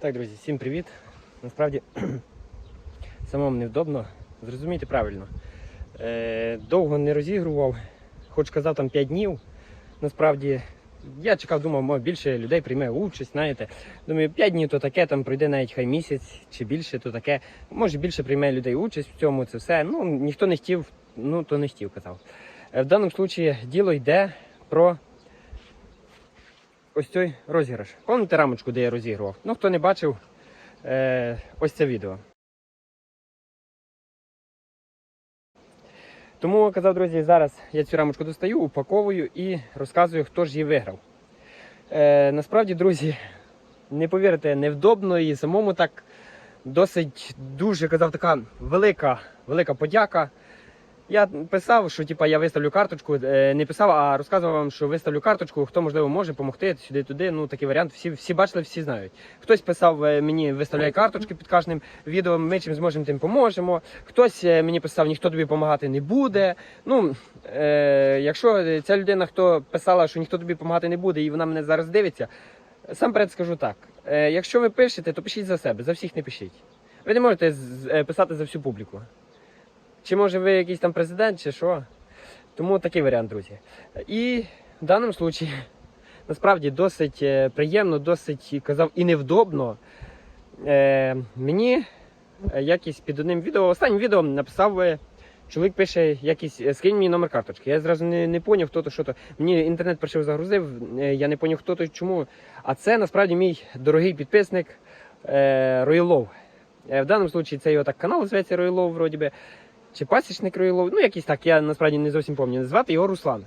Так, друзі, всім привіт. Насправді самому невдобно. Зрозумійте правильно. Е, довго не розігрував, хоч казав там 5 днів. Насправді я чекав, думав, може більше людей прийме участь, знаєте. Думаю, 5 днів то таке, там пройде навіть хай місяць чи більше, то таке. Може більше прийме людей участь в цьому, це все. Ну, ніхто не хотів, ну то не хотів, казав. Е, в даному випадку діло йде про ось цей розіграш. Пам'ятаєте рамочку, де я розігрував? Ну, хто не бачив, е, ось це відео. Тому казав, друзі, зараз я цю рамочку достаю, упаковую і розказую, хто ж її виграв. Е, насправді, друзі, не повірите, невдобно і самому так досить дуже казав така велика, велика подяка. Я писав, що типа я виставлю карточку, е, не писав, а розказував вам, що виставлю карточку, хто можливо може допомогти сюди-туди. Ну такий варіант. Всі всі бачили, всі знають. Хтось писав е, мені, виставляй карточки під кожним відео. Ми чим зможемо, тим поможемо. Хтось е, мені писав, ніхто тобі допомагати не буде. Ну е, якщо ця людина, хто писала, що ніхто тобі допомагати не буде, і вона мене зараз дивиться. Сам перед скажу так: е, якщо ви пишете, то пишіть за себе, за всіх не пишіть. Ви не можете писати за всю публіку. Чи може ви якийсь там президент, чи що. Тому такий варіант, друзі. І в даному випадку, насправді досить е, приємно, досить казав і невдобно. Е, мені е, якийсь під одним відео, останнім відео написав. е, Чоловік пише якийсь скинь мені номер карточки. Я зразу не, не поняв, хто то, що то. Мені інтернет прийшов загрузив, я не поняв, хто то чому. А це насправді мій дорогий підписник е, Ройлов. В даному випадку це його так канал зветься Ройлов, вроді би. Чи пасічник Ройлов, ну якийсь так, я насправді не зовсім пам'ятаю. Звати його Руслан.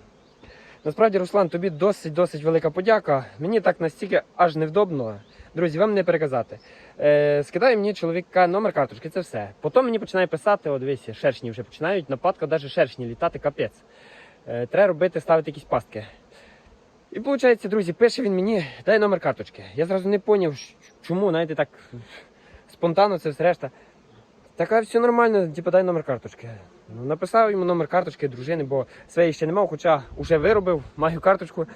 Насправді, Руслан, тобі досить досить велика подяка. Мені так настільки аж невдобно. Друзі, вам не переказати. Е, скидає мені чоловіка номер карточки, це все. Потім мені починає писати, о, дивися, шершні вже починають, нападка, навіть шершні літати, капець. Е, треба робити, ставити якісь пастки. І виходить, друзі, пише він мені, дай номер карточки. Я зразу не зрозумів, чому, знаєте, так спонтанно це все решта. Така все нормально, типу, дай номер карточки. Ну, написав йому номер карточки дружини, бо своєї ще не мав, хоча вже виробив, маю карточку.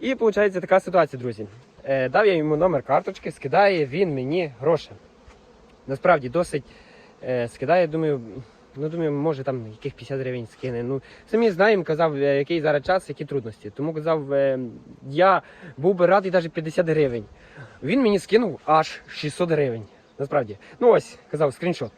І виходить така ситуація, друзі. Е, дав я йому номер карточки, скидає він мені гроші. Насправді досить е, скидає, думаю, ну думаю, може там яких 50 гривень скине. Ну, самі знаємо, казав, е, який зараз час, які трудності. Тому казав, е, я був би радий навіть 50 гривень. Він мені скинув аж 600 гривень. Насправді. Ну ось, казав, скріншот.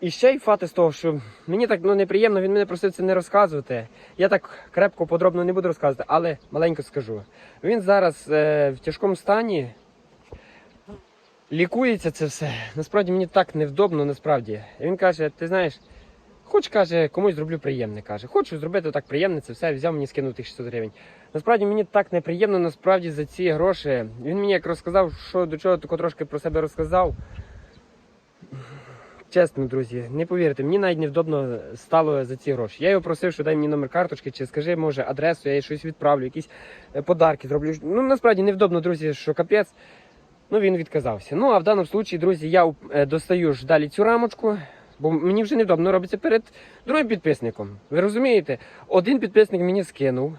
І ще й фати з того, що мені так ну, неприємно, він мене просив це не розказувати. Я так крепко, подробно не буду розказувати, але маленько скажу. Він зараз е, в тяжкому стані. Лікується це все. Насправді мені так невдобно, насправді. І він каже: ти знаєш, хоч каже, комусь зроблю приємне. каже. Хочу зробити так приємне, це все, взяв мені скинув тих 600 гривень. Насправді мені так неприємно насправді за ці гроші. Він мені як розказав, що до чого тако трошки про себе розказав. Чесно, друзі, не повірте, мені навіть невдобно стало за ці гроші. Я його просив, що дай мені номер карточки, чи скажи, може, адресу, я їй щось відправлю, якісь е, подарки зроблю. Ну, насправді невдобно, друзі, що капець. Ну, він відказався. Ну, а в даному випадку, друзі, я е, достаю ж далі цю рамочку, бо мені вже невдобно робиться перед другим підписником. Ви розумієте? Один підписник мені скинув.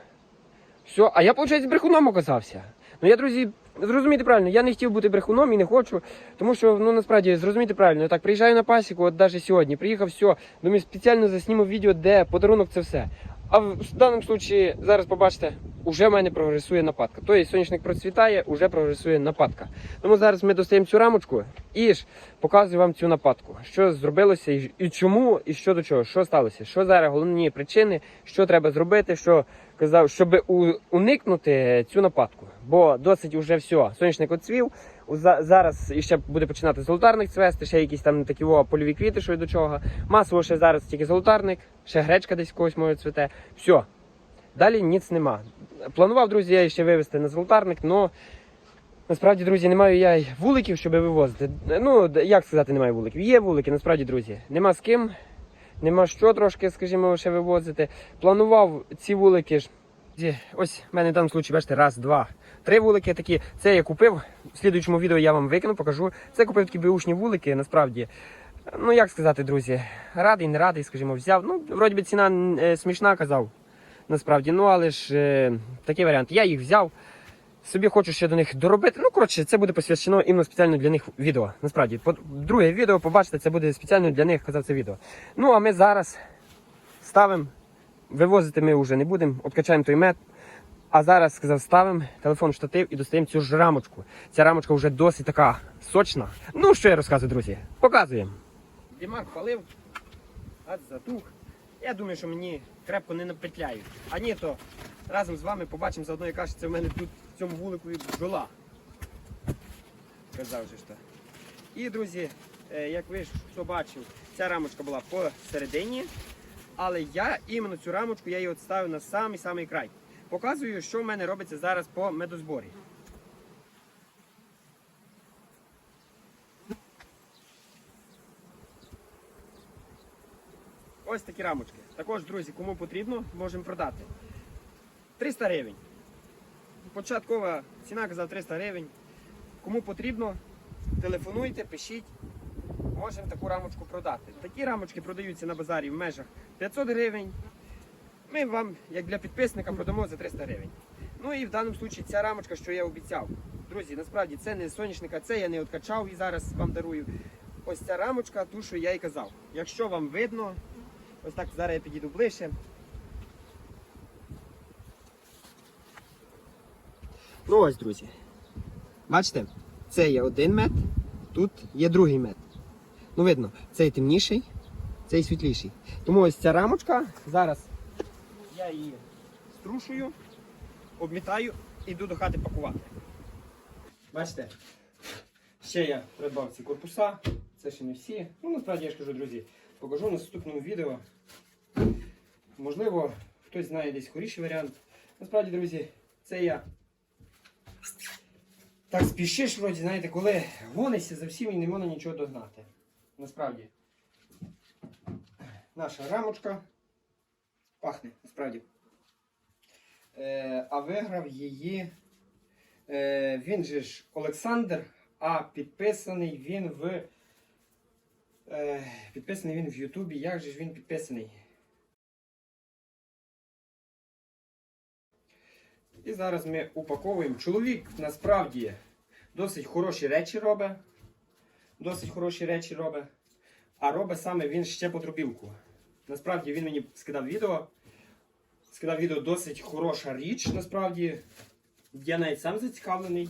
Все, а я, виходить, брехуном оказався. Ну я, друзі, зрозумійте правильно, я не хотів бути брехуном і не хочу, тому що, ну насправді, зрозумійте правильно, я так приїжджаю на пасіку, от навіть сьогодні, приїхав, все, думаю, спеціально засніму відео, де подарунок це все. А в даному випадку, зараз побачите, уже в мене прогресує нападка. Тобто сонячник процвітає, уже прогресує нападка. Тому зараз ми достаємо цю рамочку і ж показую вам цю нападку. Що зробилося і, і чому, і що до чого, що сталося, що зараз головні причини, що треба зробити, що казав, щоб уникнути цю нападку. Бо досить уже все, сонячник оцвів. Зараз іще буде починати золотарник цвести, ще якісь там такі о, польові квіти, що й до чого. Масово ще зараз тільки золотарник, ще гречка десь когось може цвете. Все. Далі ніц нема. Планував, друзі, я ще вивезти на золотарник, але насправді, друзі, не маю я й вуликів, щоб вивозити. Ну, як сказати, немає вуликів. Є вулики, насправді, друзі. Нема з ким, нема що трошки, скажімо, ще вивозити. Планував ці вулики ж. Ось в мене в даному случаї, бачите, раз, два, три вулики такі. Це я купив. В слідуючому відео я вам викину, покажу. Це купив такі беушні вулики, насправді. Ну, як сказати, друзі, радий, не радий, скажімо, взяв. Ну, вроді би ціна е, смішна, казав. Насправді, ну але ж е, такий варіант. Я їх взяв. Собі хочу ще до них доробити. Ну, коротше, це буде посвячено іменно спеціально для них відео. Насправді, друге відео, побачите, це буде спеціально для них казав це відео. Ну, а ми зараз ставимо, вивозити ми вже не будемо, откачаємо той мед. А зараз сказав, ставимо телефон штатив і достаємо цю ж рамочку. Ця рамочка вже досить така сочна. Ну, що я розказую, друзі? Показуємо. Димар палив, газ затух. Я думаю, що мені крепко не напетляють. А ні, то разом з вами побачимо заодно, яка ж це в мене тут в цьому вулику бджола. Казав же то. І, друзі, е, як ви ж хто бачив, ця рамочка була посередині. Але я іменно цю рамочку я її от ставив на самий-самий край. Показую, що в мене робиться зараз по медозборі. Ось такі рамочки. Також, друзі, кому потрібно, можемо продати. 300 гривень. Початкова ціна казав 300 гривень. Кому потрібно, телефонуйте, пишіть. Можемо таку рамочку продати. Такі рамочки продаються на базарі в межах 500 гривень. Ми вам, як для підписника, продамо за 300 гривень. Ну і в даному випадку ця рамочка, що я обіцяв. Друзі, насправді це не соняшника, це я не откачав і зараз вам дарую. Ось ця рамочка, ту, що я й казав. Якщо вам видно, ось так зараз я підійду ближче. Ну ось, друзі. Бачите, це є один мед, тут є другий мед. Ну, видно, цей темніший, цей світліший. Тому ось ця рамочка зараз я її струшую, обмітаю і йду до хати пакувати. Бачите? Ще я придбав ці корпуса, це ще не всі. Ну, насправді я ж кажу, друзі, покажу в наступному відео. Можливо, хтось знає десь хоріший варіант. Насправді, друзі, це я так спішиш, вроді, знаєте, коли гонишся за всім і не можна нічого догнати. Насправді. Наша рамочка пахне, насправді. Е, а виграв її. Е, він же ж Олександр, а підписаний він в. Е, підписаний він в Ютубі. Як же ж він підписаний? І зараз ми упаковуємо. Чоловік насправді досить хороші речі робить. Досить хороші речі робить. А робить саме він ще потрубілку. Насправді він мені скидав відео. Скидав відео досить хороша річ, насправді. Я навіть сам зацікавлений.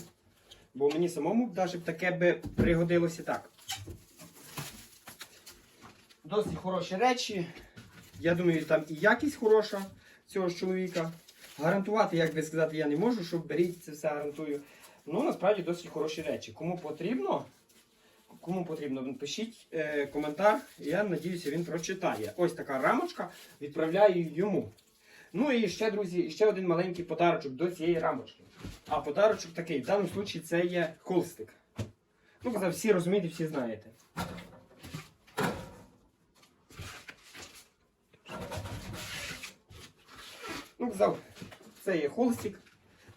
Бо мені самому навіть таке би пригодилося так. Досить хороші речі. Я думаю, там і якість хороша цього чоловіка. Гарантувати, як би сказати, я не можу, що беріть це все гарантую. Ну, насправді досить хороші речі. Кому потрібно, кому потрібно, пишіть е, коментар. Я надіюся, він прочитає. Ось така рамочка. Відправляю йому. Ну і ще, друзі, ще один маленький подарочок до цієї рамочки. А подарочок такий, в даному випадку це є холстик. Ну, казав, всі розумієте, всі знаєте. Ну, казав, це є холстик.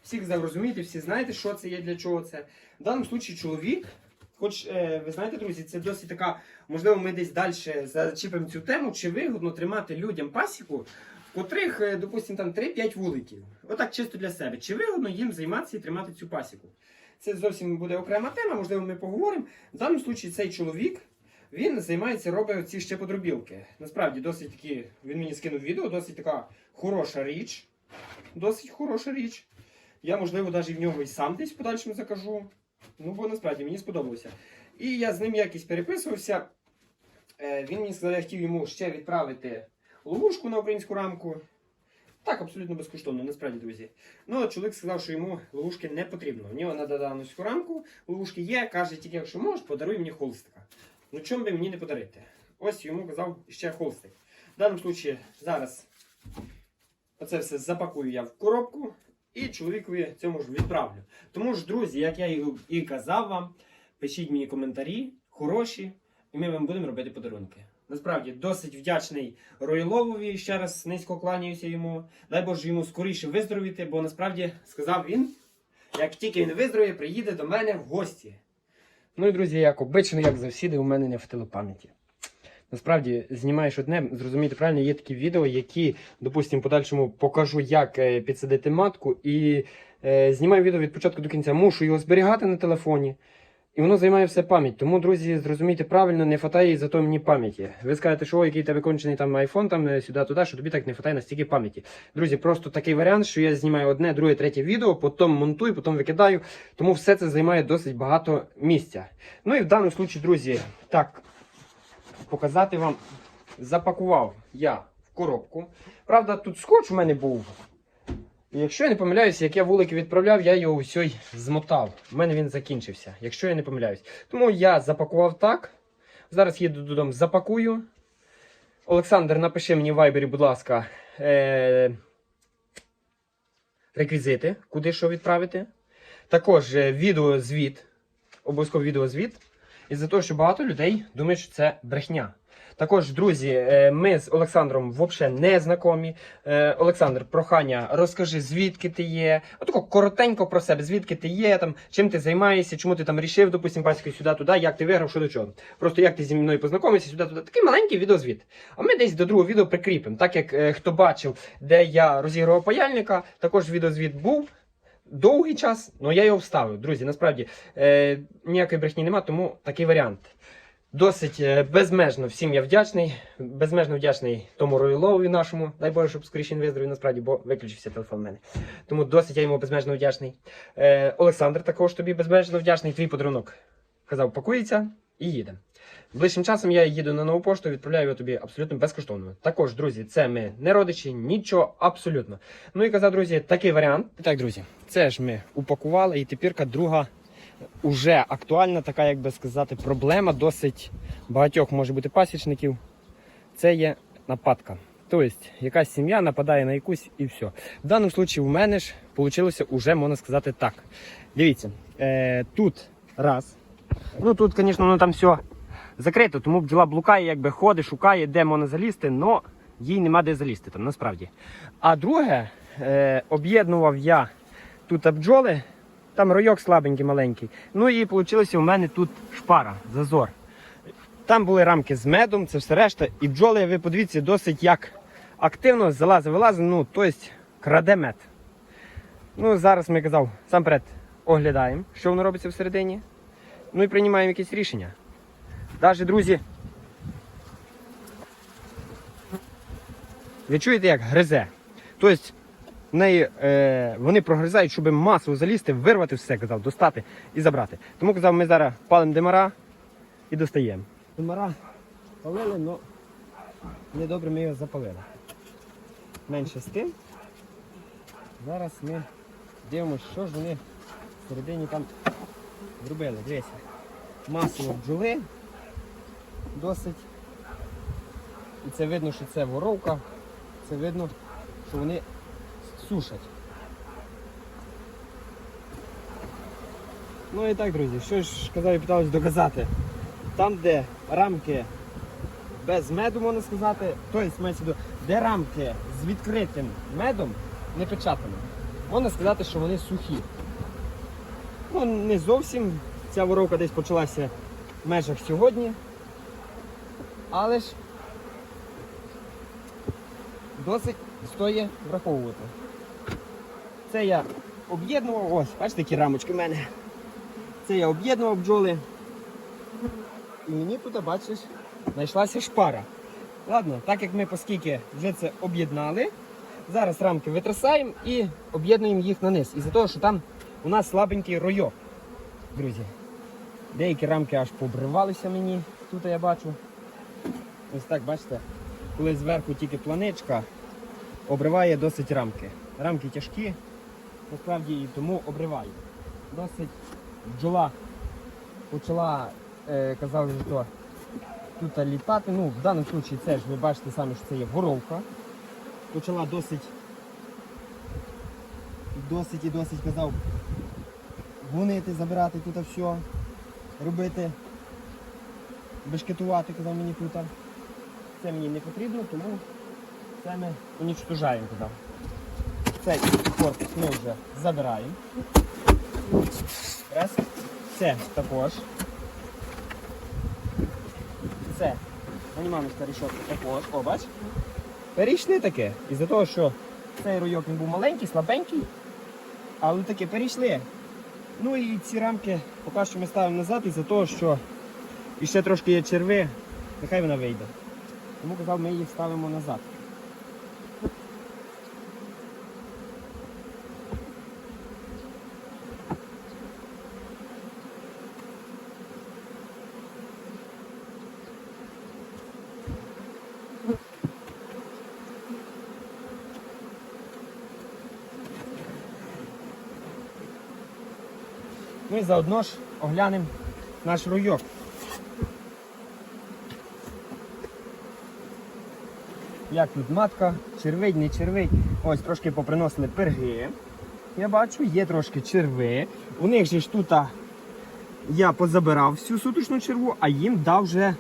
Всі розумієте, всі знаєте, що це є, для чого це. В даному випадку чоловік, хоч е, ви знаєте, друзі, це досить така, можливо, ми десь далі зачіпимо цю тему, чи вигодно тримати людям пасіку, в котрих, е, допустимо, там 3-5 вуликів. Отак чисто для себе. Чи вигодно їм займатися і тримати цю пасіку? Це зовсім буде окрема тема, можливо, ми поговоримо. В даному випадку цей чоловік. Він займається, робить ці ще подробілки. Насправді, досить такі, він мені скинув відео, досить така хороша річ. Досить хороша річ. Я, можливо, навіть в нього і сам десь в подальшому закажу. Ну, бо насправді мені сподобалося. І я з ним якось переписувався. Е, Він мені сказав, я хотів йому ще відправити ловушку на українську рамку. Так, абсолютно безкоштовно, насправді, друзі. Ну, чоловік сказав, що йому ловушки не потрібно. У нього на додановську рамку ловушки є, каже, тільки якщо можеш, подаруй мені холстика. Ну, чому би мені не подарити? Ось йому казав ще холстик. В даному випадку зараз оце все запакую я в коробку і чоловікові цьому ж відправлю. Тому ж, друзі, як я і казав вам, пишіть мені коментарі, хороші, і ми вам будемо робити подарунки. Насправді досить вдячний Ройловові. Ще раз низько кланяюся йому. Дай Боже йому скоріше виздоровіти, бо насправді сказав він, як тільки він виздоровіє, приїде до мене в гості. Ну і друзі, як обично, як завсіди, у мене не в телепам'яті. насправді знімаєш одне, зрозумійте правильно, є такі відео, які, допустимо, подальшому покажу, як е, підсадити матку, і е, знімаю відео від початку до кінця. Мушу його зберігати на телефоні. І воно займає все пам'ять. Тому, друзі, зрозумійте правильно, не хватає зато мені пам'яті. Ви скажете, що о, який тебе кончений там айфон, там е, сюди-туди, що тобі так не хватає настільки пам'яті. Друзі, просто такий варіант, що я знімаю одне, друге, третє відео, потім монтую, потім викидаю. Тому все це займає досить багато місця. Ну і в даному випадку, друзі, так, показати вам, запакував я в коробку. Правда, тут скотч у мене був. Якщо я не помиляюся, як я вулики відправляв, я його усьо й змотав. У мене він закінчився, якщо я не помиляюсь. Тому я запакував так. Зараз їду додому, запакую. Олександр, напиши мені в вайбері, будь ласка, е- реквізити, куди що відправити. Також е, відеозвіт, обов'язково відеозвіт. І за те, що багато людей думають, що це брехня. Також, друзі, е, ми з Олександром взагалі не знайомі. Е, Олександр, прохання, розкажи, звідки ти є. Отако коротенько про себе, звідки ти є, там, чим ти займаєшся, чому ти там рішив, допустим, паськи сюди, туди, як ти виграв, що до чого. Просто як ти зі мною познайомився, сюди, туди. Такий маленький відеозвіт. А ми десь до другого відео прикріпимо. Так як е, хто бачив, де я розігрував паяльника, також відеозвіт був. Довгий час, але я його вставив. Друзі, насправді е, ніякої брехні нема, тому такий варіант. Досить е, безмежно всім я вдячний. Безмежно вдячний тому роїлові нашому. Дай Боже, щоб скоріше він виздоровів, насправді, бо виключився телефон в мене. Тому досить я йому безмежно вдячний. Е, Олександр, також тобі безмежно вдячний. Твій подарунок казав, пакується і їде. Ближчим часом я їду на нову пошту, відправляю його тобі абсолютно безкоштовно. Також, друзі, це ми не родичі, нічого абсолютно. Ну і казав, друзі, такий варіант. Так, друзі, це ж ми упакували, і тепірка друга уже актуальна, така, як би сказати, проблема досить багатьох може бути пасічників. Це є нападка. Тобто, якась сім'я нападає на якусь і все. В даному випадку в мене ж вийшло вже, можна сказати, так. Дивіться, е, тут раз. Ну тут, звісно, воно там все закрито, тому бджола блукає, якби ходить, шукає, де можна залізти, але їй нема де залізти там насправді. А друге, е, об'єднував я тут бджоли, там ройок слабенький, маленький. Ну і вийшло у мене тут шпара, зазор. Там були рамки з медом, це все решта. І бджоли, ви подивіться, досить як активно залазить, вилазить, ну, тобто краде мед. Ну, зараз ми казав, сам перед оглядаємо, що воно робиться всередині. Ну і приймаємо якесь рішення. Навіть, друзі, ви чуєте, як гризе? Тобто, в неї, е, вони прогризають, щоб масово залізти, вирвати все, казав, достати і забрати. Тому казав, ми зараз палимо димара і достаємо. Димара палили, але недобре ми його запалили. Менше з тим. Зараз ми дивимося, що ж вони всередині там зробили. Дивіться. Масово бджоли досить. І це видно, що це воровка. Це видно, що вони сушать. Ну і так, друзі, що ж казав і питалось доказати. Там, де рамки без меду, можна сказати, тобто, де рамки з відкритим медом не печатані, можна сказати, що вони сухі. Ну, не зовсім. Ця воровка десь почалася в межах сьогодні. Але ж досить стоїть враховувати. Це я об'єднував, ось, бачите, які рамочки в мене. Це я об'єднував бджоли. І мені тут, бачиш, знайшлася шпара. Ладно, так як ми оскільки вже це об'єднали, зараз рамки витрасаємо і об'єднуємо їх на низ. Із-за того, що там у нас слабенький ройок, друзі. Деякі рамки аж побривалися мені, тут я бачу. Ось так, бачите, коли зверху тільки планичка, обриває досить рамки. Рамки тяжкі, насправді і тому обриває. Досить бджола почала, е, казали, що тут літати. Ну, в даному випадку це ж ви бачите самі, що це є воровка. Почала досить, досить і досить казав, гонити, забирати тут все, робити, бешкетувати, казав мені тут. Це мені не потрібно, тому це ми унічтожаємо туди. Цей корпус ми вже забираємо. Раз. Це також. Це Вони мамочка рішотка також, о, бач? Перейшли таке. Із-за того, що цей ройок він був маленький, слабенький, але таки перейшли. Ну і ці рамки поки що ми ставимо назад із-за того, що іще трошки є черви, нехай вона вийде. Тому казав, ми її ставимо назад. І заодно ж оглянемо наш руйок. Як тут матка, червить, не червить. Ось трошки поприносили перги. Я бачу, є трошки черви. У них же ж тут я позабирав всю суточну черву, а їм дав вже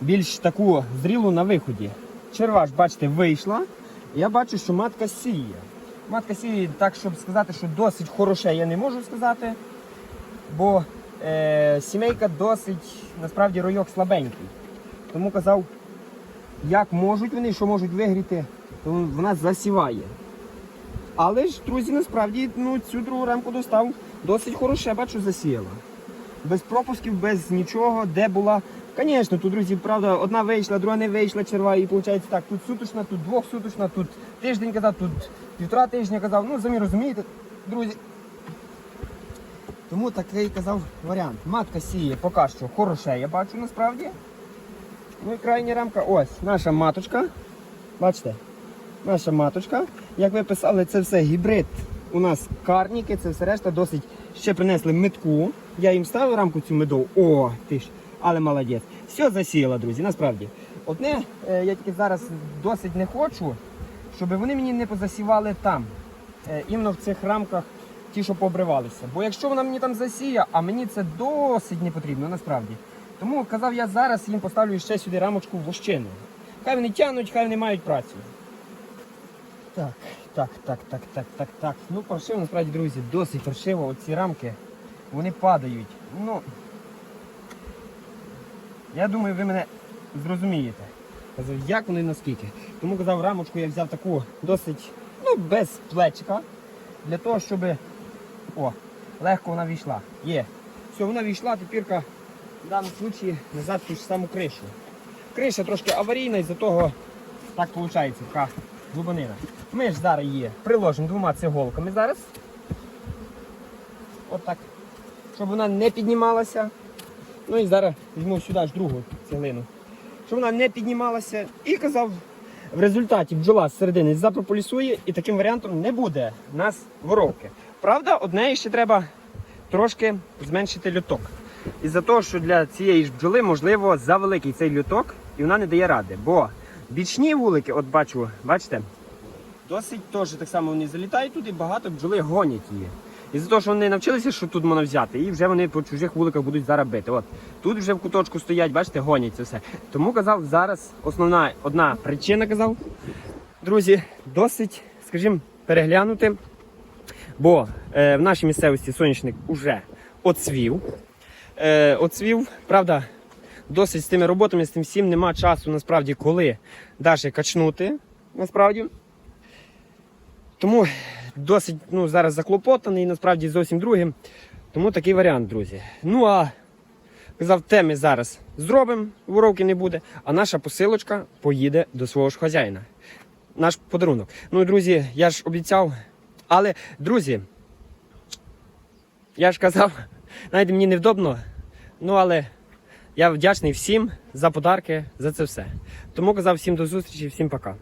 більш таку зрілу на виході. Черва ж, бачите, вийшла. Я бачу, що матка сіє. Матка сіє так, щоб сказати, що досить хороше, я не можу сказати. Бо е, сімейка досить насправді ройок слабенький. Тому казав, як можуть вони, що можуть вигріти, то вона засіває. Але ж, друзі, насправді ну, цю другу рамку достав досить хороше, бачу, засіяла. Без пропусків, без нічого, де була. Звісно, тут, друзі, правда, одна вийшла, друга не вийшла черва, і виходить так, тут суточна, тут двохсуточна, тут тиждень казав, тут півтора тижня казав. Ну, самі розумієте, друзі. Тому такий казав варіант. Матка сіє поки що хороше, я бачу насправді. Ну і крайня рамка, ось наша маточка. Бачите? Наша маточка. Як ви писали, це все гібрид. У нас карніки, це все решта досить ще принесли метку. Я їм ставив рамку цю медову. О, ти ж, але молодець. Все засіяла, друзі, насправді. Одне, е, я тільки зараз досить не хочу, щоб вони мені не позасівали там. Е, іменно в цих рамках ті, що пообривалися. Бо якщо вона мені там засіє, а мені це досить не потрібно насправді. Тому казав, я зараз їм поставлю ще сюди рамочку вощину. Хай вони тягнуть, хай вони мають працю. Так, так, так, так, так, так, так. Ну, паршиво, насправді, друзі, досить паршиво. Оці рамки, вони падають. Ну, я думаю, ви мене зрозумієте. Казав, як вони наскільки. Тому казав, рамочку я взяв таку досить, ну, без плечика. Для того, щоб о, легко вона війшла. Є. Все, вона війшла, тепер в даному випадку назад ту ж саму кришу. Криша трошки аварійна, із-за того так виходить, така глибинина. Ми ж зараз її приложимо двома цеголками зараз. От так. Щоб вона не піднімалася. Ну і зараз візьму сюди ж другу цеглину. Щоб вона не піднімалася. І казав, в результаті бджола з середини запрополісує і таким варіантом не буде в нас воровки. Правда, одне ще треба трошки зменшити люток. Із-за того, що для цієї ж бджоли, можливо, завеликий цей люток, і вона не дає ради. Бо бічні вулики, от бачу, бачите, досить теж так само вони залітають туди, багато бджоли гонять її. Із-за того, що вони навчилися, що тут можна взяти, і вже вони по чужих вуликах будуть зараз бити. От тут вже в куточку стоять, бачите, гонять це все. Тому казав, зараз основна одна причина казав, друзі, досить, скажімо, переглянути. Бо е, в нашій місцевості сонячник уже оцвів. Е, оцвів, правда, досить з тими роботами, з тим всім нема часу насправді, коли далі качнути. Насправді. Тому досить ну, зараз заклопотаний, насправді зовсім другим. Тому такий варіант, друзі. Ну а казав, те ми зараз зробимо, воровки не буде, а наша посилочка поїде до свого ж хазяїна. Наш подарунок. Ну, друзі, я ж обіцяв. Але, друзі, я ж казав, навіть мені невдобно, ну але я вдячний всім за подарки, за це все. Тому казав всім до зустрічі, всім пока.